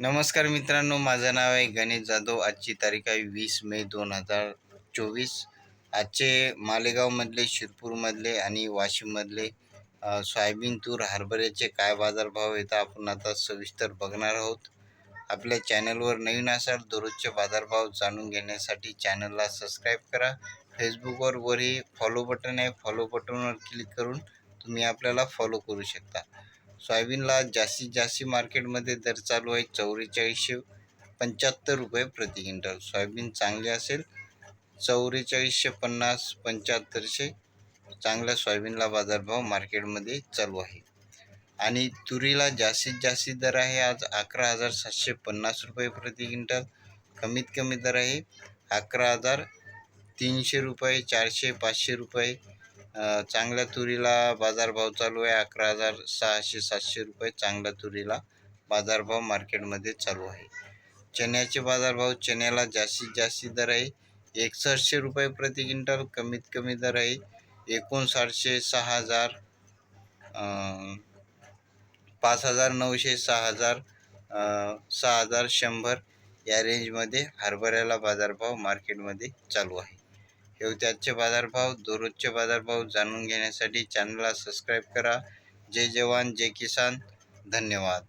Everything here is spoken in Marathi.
नमस्कार मित्रांनो माझं नाव आहे गणेश जाधव. आजची तारीख आहे वीस मे दोन हजार चोवीस. आजचे मालेगावमधले शिरपूरमधले आणि वाशिममधले सोयाबीन तूर हरभऱ्याचे काय बाजारभाव आहेत आपण आता सविस्तर बघणार आहोत. आपल्या चॅनलवर नवीन असाल दररोजचे बाजारभाव जाणून घेण्यासाठी चॅनलला सबस्क्राईब करा. फेसबुकवर वरही फॉलो बटन आहे. फॉलो बटनवर क्लिक करून तुम्ही आपल्याला फॉलो करू शकता. सोयाबीनला जास्तीत जास्त मार्केटमध्ये दर चालू आहे चौवेचाळीसशे पंच्याहत्तर रुपये प्रति क्विंटल. सोयाबीन चांगली असेल चौवेचाळीसशे पन्नास पंच्याहत्तरशे चांगल्या सोयाबीनला बाजारभाव मार्केटमध्ये चालू आहे. आणि तुरीला जास्तीत जास्त दर आहे आज अकरा हजार सातशे पन्नास रुपये प्रति क्विंटल. कमीत कमी दर आहे अकरा हजार तीनशे रुपये चारशे पाचशे रुपये. चांगल्या तुरीला बाजारभाव चालू आहे अकरा हजार सहाशे सातशे रुपये चांगल्या तुरीला बाजारभाव मार्केटमध्ये चालू आहे. चण्याचे बाजारभाव चण्याला जास्तीत जास्त दर आहे. एकसष्टशे रुपये प्रति क्विंटल कमीत कमी दर आहे. एकोणसाठशे सहा हजार पाच हजार नऊशे सहा हजार सहा हजार शंभर या रेंजमध्ये हरभऱ्याला बाजारभाव मार्केटमध्ये चालू आहे. हे बाजारभाव दररोजचे बाजारभाव जाणून घेण्यासाठी चॅनलला सबस्क्राईब करा. जय जवान जय किसान. धन्यवाद.